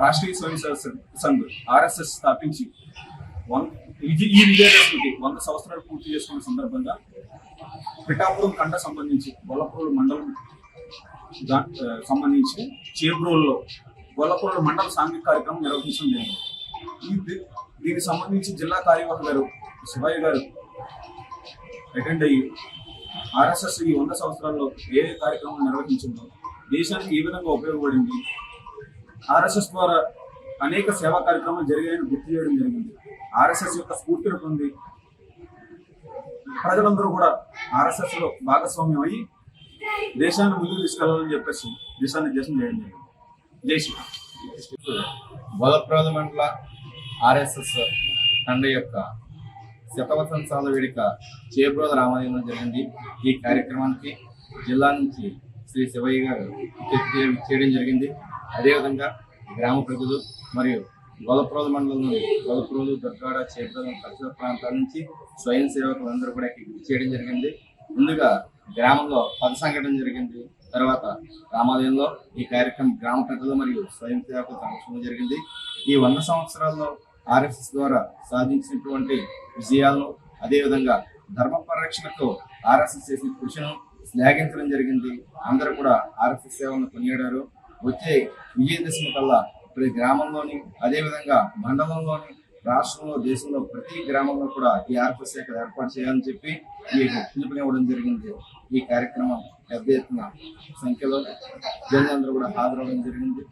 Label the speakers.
Speaker 1: రాష్ట్రీయ స్వయం సంఘ్ ఆర్ఎస్ఎస్ స్థాపించి వన్ ఇది- ఈ విజయదశమికి వంద సంవత్సరాలు పూర్తి చేసుకున్న సందర్భంగా పిఠాపురం కండ సంబంధించి గొల్లపురం మండలం సంబంధించి చేబ్రోల్లో గొల్లపురం మండల సాంఘిక కార్యక్రమం నిర్వహించడం జరిగింది. దీనికి సంబంధించి జిల్లా కార్యవర్గ గారు శివయ్య గారు అటెండ్ అయ్యి ఆర్ఎస్ఎస్ ఈ వంద సంవత్సరాల్లో ఏ ఏ కార్యక్రమం నిర్వహించిందో దేశానికి ఏ విధంగా ఉపయోగపడింది ఆర్ఎస్ఎస్ ద్వారా అనేక సేవా కార్యక్రమాలు జరిగాయని గుర్తు చేయడం జరిగింది. ఆర్ఎస్ఎస్ యొక్క స్ఫూర్తిని పొంది ప్రజలందరూ కూడా ఆర్ఎస్ఎస్లో భాగస్వామ్యం అయ్యి దేశాన్ని ముందుకు తీసుకెళ్ళాలని చెప్పేసి దిశానిర్దేశం చేయడం జరిగింది. దేశం శ్రీరామ్
Speaker 2: మండల ఆర్ఎస్ఎస్ తండ్రి యొక్క శతవసంసాల వేడుక చేబ్రోద రామాలయంలో జరిగింది. ఈ కార్యక్రమానికి జిల్లా నుంచి శ్రీ శివయ్య గారు చేయడం జరిగింది. అదేవిధంగా గ్రామ ప్రజలు మరియు గొల్లప్రోధ మండలం నుండి గొల్లప్రోలు దుర్గాడ చేపల పరిసర ప్రాంతాల నుంచి స్వయం సేవకులు అందరూ కూడా చేయడం జరిగింది. ముందుగా గ్రామంలో పద సంఘటన జరిగింది. తర్వాత రామాలయంలో ఈ కార్యక్రమం గ్రామ ప్రజలు మరియు స్వయం సేవకుల సమక్షంలో జరిగింది. ఈ వంద సంవత్సరాల్లో ఆర్ఎస్ఎస్ ద్వారా సాధించినటువంటి విజయాలను అదేవిధంగా ధర్మ పరిరక్షణకు ఆర్ఎస్ఎస్ చేసిన కృషిను శ్లాఘించడం జరిగింది. అందరూ కూడా ఆర్ఎస్ఎస్ సేవలను కొనియాడారు. వచ్చే విజయదశమి కల్లా ప్రతి గ్రామంలోని అదేవిధంగా మండలంలోని రాష్ట్రంలో దేశంలో ప్రతి గ్రామంలో కూడా ఈ ఆర్ఎస్ఎస్ శాఖ ఏర్పాటు చేయాలని చెప్పి ఈ పిలుపునివ్వడం జరిగింది. ఈ కార్యక్రమం పెద్ద ఎత్తున సంఖ్యలో జనులందరూ కూడా హాజరవడం జరిగింది.